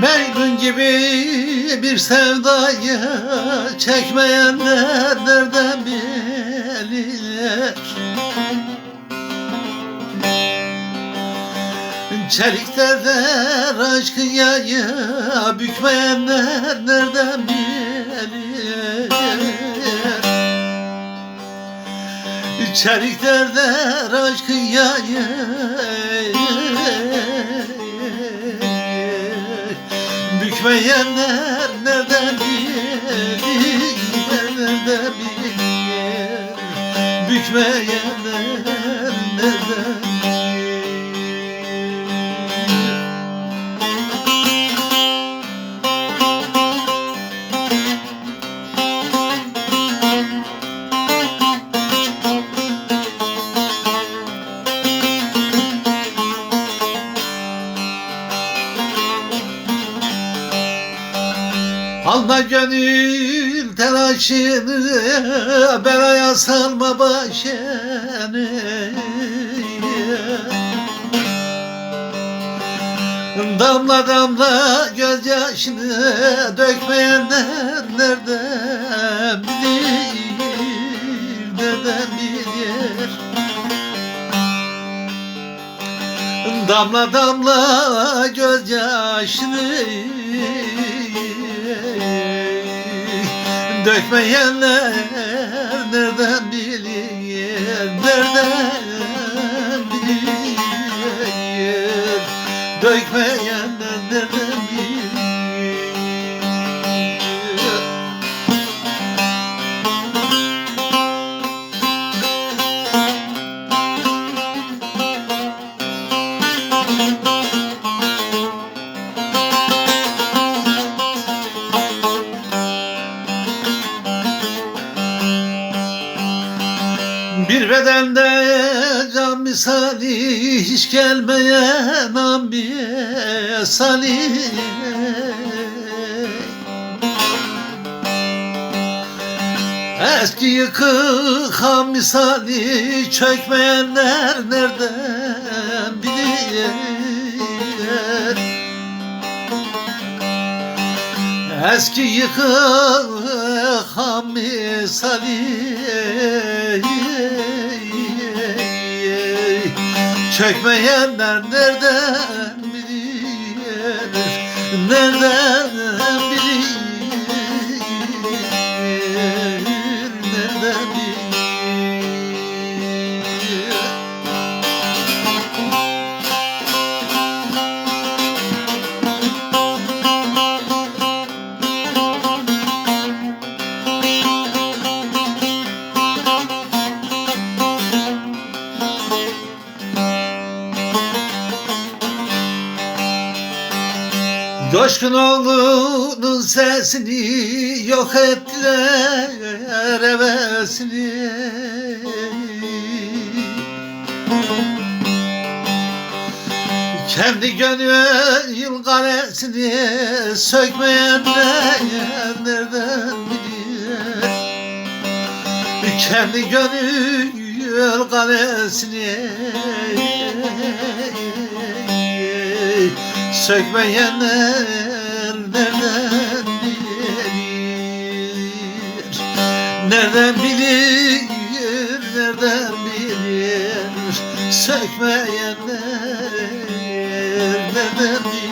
Mecnun gibi bir sevdayı çekmeyenler nereden bilir? Çeliklerden aşkın yayı bükmeyenler nereden bilir? Çeliklerden aşkın yayı Bükmeyenler nereden bilir Nereden bilir Bükmeyenler nereden bilir Alma gönül telaşını Belaya salma başını. Damla damla gözyaşını Dökmeyenler nereden bilir Nereden bilir? Damla damla gözyaşını Dökmeyenler nereden bilir Nereden bilir? Dökmeyenler nereden Bir bedende can misali hiç gelmeyen an misali Eski yıkık han misali çökmeyenler nereden bilir? Eski yıkık han misali Bilir Nereden bilir Nereden Coşkun oğlunun sesini yok ettiler hevesini. Kendi gönül kalesini sökmeyenler nereden bilir? Kendi gönül kalesini Sökmeyenler Nereden bilir, nereden bilir Sökmeyenler nereden bilir